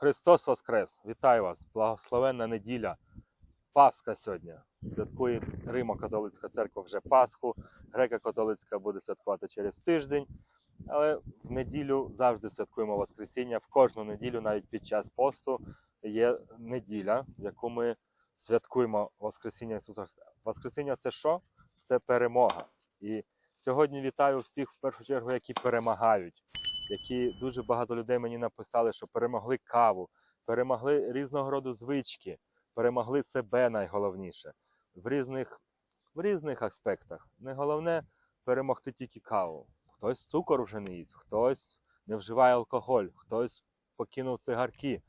Христос Воскрес! Вітаю вас! Благословенна неділя. Пасха сьогодні. Святкує Римо-католицька церква вже Пасху. Греко-католицька буде святкувати через тиждень. Але в неділю завжди святкуємо Воскресіння. В кожну неділю, навіть під час посту, є неділя, в яку ми святкуємо Воскресіння Ісуса Христа. Воскресіння це що? Це перемога. І сьогодні вітаю всіх в першу чергу, які перемагають які дуже багато людей мені написали, що перемогли каву, перемогли різного роду звички, перемогли себе найголовніше в різних, в різних аспектах. Не головне перемогти тільки каву. Хтось цукор вже не їсть, хтось не вживає алкоголь, хтось покинув цигарки,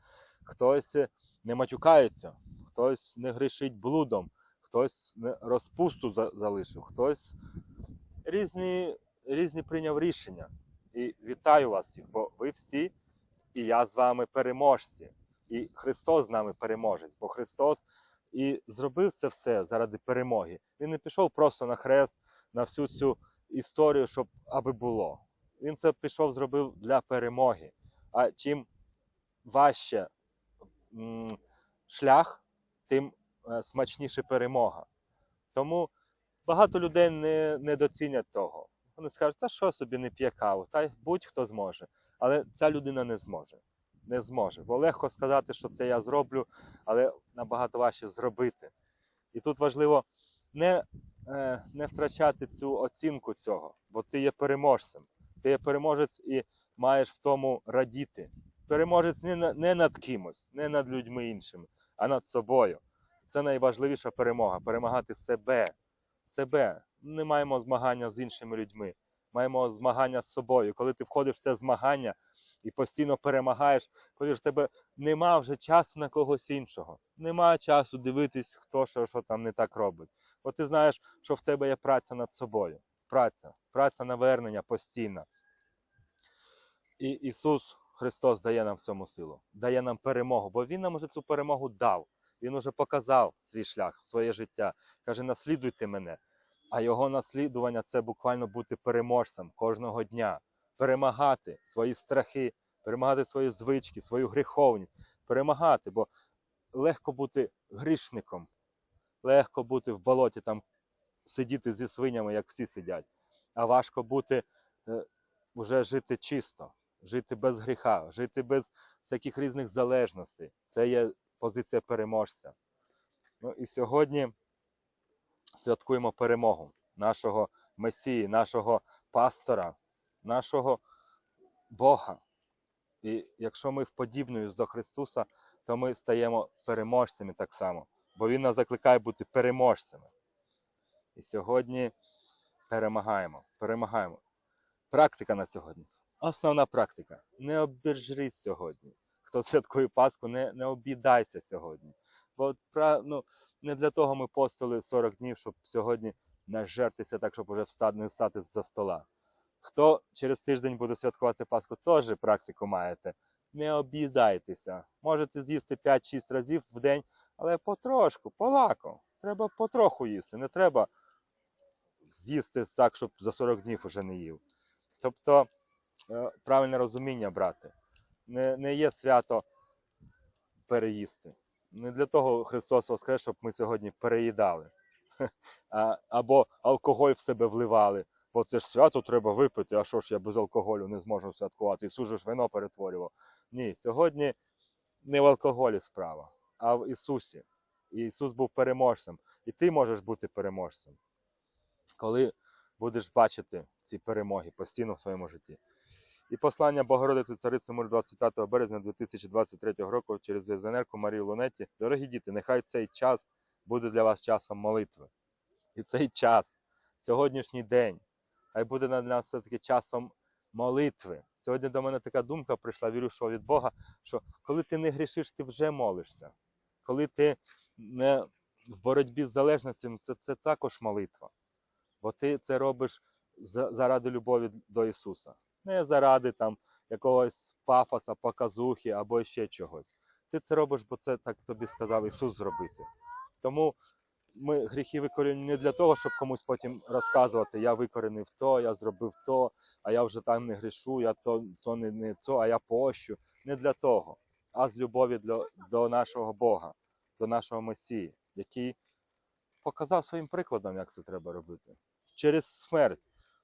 хтось не матюкається, хтось не грішить блудом, хтось розпусту залишив, хтось різні, різні прийняв рішення. І вітаю вас всіх, бо ви всі, і я з вами переможці. І Христос з нами переможець, бо Христос і зробив це все заради перемоги. Він не пішов просто на хрест, на всю цю історію, щоб аби було. Він це пішов, зробив для перемоги. А чим важче м, шлях, тим е, смачніше перемога. Тому багато людей не, доцінять того. Вони скажуть, та що собі не п'є каву, та будь-хто зможе. Але ця людина не зможе. Не зможе. Бо легко сказати, що це я зроблю, але набагато важче зробити. І тут важливо не, е, не втрачати цю оцінку цього, бо ти є переможцем. Ти є переможець і маєш в тому радіти. Переможець не, не над кимось, не над людьми іншими, а над собою. Це найважливіша перемога перемагати себе. Себе. Не маємо змагання з іншими людьми. Маємо змагання з собою. Коли ти входиш в це змагання і постійно перемагаєш, повір, в тебе нема вже часу на когось іншого. Нема часу дивитись, хто що, що там не так робить. Бо ти знаєш, що в тебе є праця над собою. Праця, праця на вернення постійна. І Ісус Христос дає нам в цьому силу, дає нам перемогу, бо Він нам уже цю перемогу дав. Він уже показав свій шлях, своє життя. Каже, наслідуйте мене. А його наслідування це буквально бути переможцем кожного дня, перемагати свої страхи, перемагати свої звички, свою гріховність, перемагати, бо легко бути грішником, легко бути в болоті, там сидіти зі свинями, як всі сидять. А важко бути е, вже жити чисто, жити без гріха, жити без всяких різних залежностей. Це є позиція переможця. Ну і сьогодні святкуємо перемогу нашого Месії, нашого пастора, нашого Бога. І якщо ми вподібнуємось до Христуса, то ми стаємо переможцями так само, бо Він нас закликає бути переможцями. І сьогодні перемагаємо, перемагаємо. Практика на сьогодні. Основна практика. Не обіржрись сьогодні. Хто святкує Пасху, не, не обідайся сьогодні. Бо ну, не для того ми постили 40 днів, щоб сьогодні нажертися так, щоб вже встати, не встати з-за стола. Хто через тиждень буде святкувати Пасху, теж практику маєте. Не об'їдайтеся. Можете з'їсти 5-6 разів в день, але потрошку, полако. Треба потроху їсти. Не треба з'їсти так, щоб за 40 днів уже не їв. Тобто, е, правильне розуміння, брати. Не, не є свято переїсти. Не для того Христос воскрес, щоб ми сьогодні переїдали. Або алкоголь в себе вливали. Бо це ж свято треба випити, а що ж я без алкоголю не зможу святкувати? Ісус же ж вино перетворював. Ні, сьогодні не в алкоголі справа, а в Ісусі. І Ісус був переможцем. І ти можеш бути переможцем, коли будеш бачити ці перемоги постійно в своєму житті. І послання Богородиці Цариці Мир 25 березня 2023 року через візонерку Марію Лунеті. Дорогі діти, нехай цей час буде для вас часом молитви. І цей час, сьогоднішній день, хай буде для нас все-таки часом молитви. Сьогодні до мене така думка прийшла, вірю, що від Бога, що коли ти не грішиш, ти вже молишся. Коли ти не в боротьбі з залежністю, це, це також молитва. Бо ти це робиш заради любові до Ісуса. Не заради там якогось пафоса, показухи або ще чогось. Ти це робиш, бо це так тобі сказав Ісус зробити. Тому ми гріхи викорінюємо не для того, щоб комусь потім розказувати, я викорінив то, я зробив то, а я вже там не грішу, я то, то не, не то, а я пощу. Не для того. а з любові до, до нашого Бога, до нашого Месії, який показав своїм прикладом, як це треба робити. Через смерть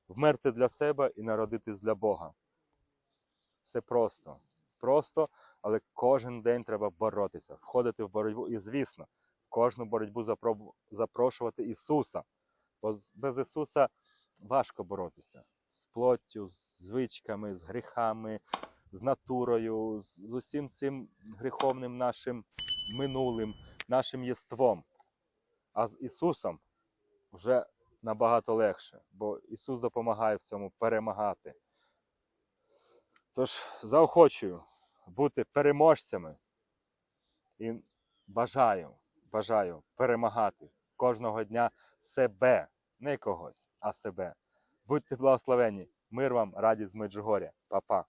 вмерти для себе і народитись для Бога. Все просто. Просто, але кожен день треба боротися, входити в боротьбу. І, звісно, в кожну боротьбу запрошувати Ісуса. Бо без Ісуса важко боротися з плоттю, з звичками, з гріхами, з натурою, з, усім цим гріховним нашим минулим, нашим єством. А з Ісусом вже набагато легше, бо Ісус допомагає в цьому перемагати. Тож заохочую бути переможцями і бажаю, бажаю перемагати кожного дня себе, не когось, а себе. Будьте благословені. Мир вам, радість з Меджугоря. Па-па.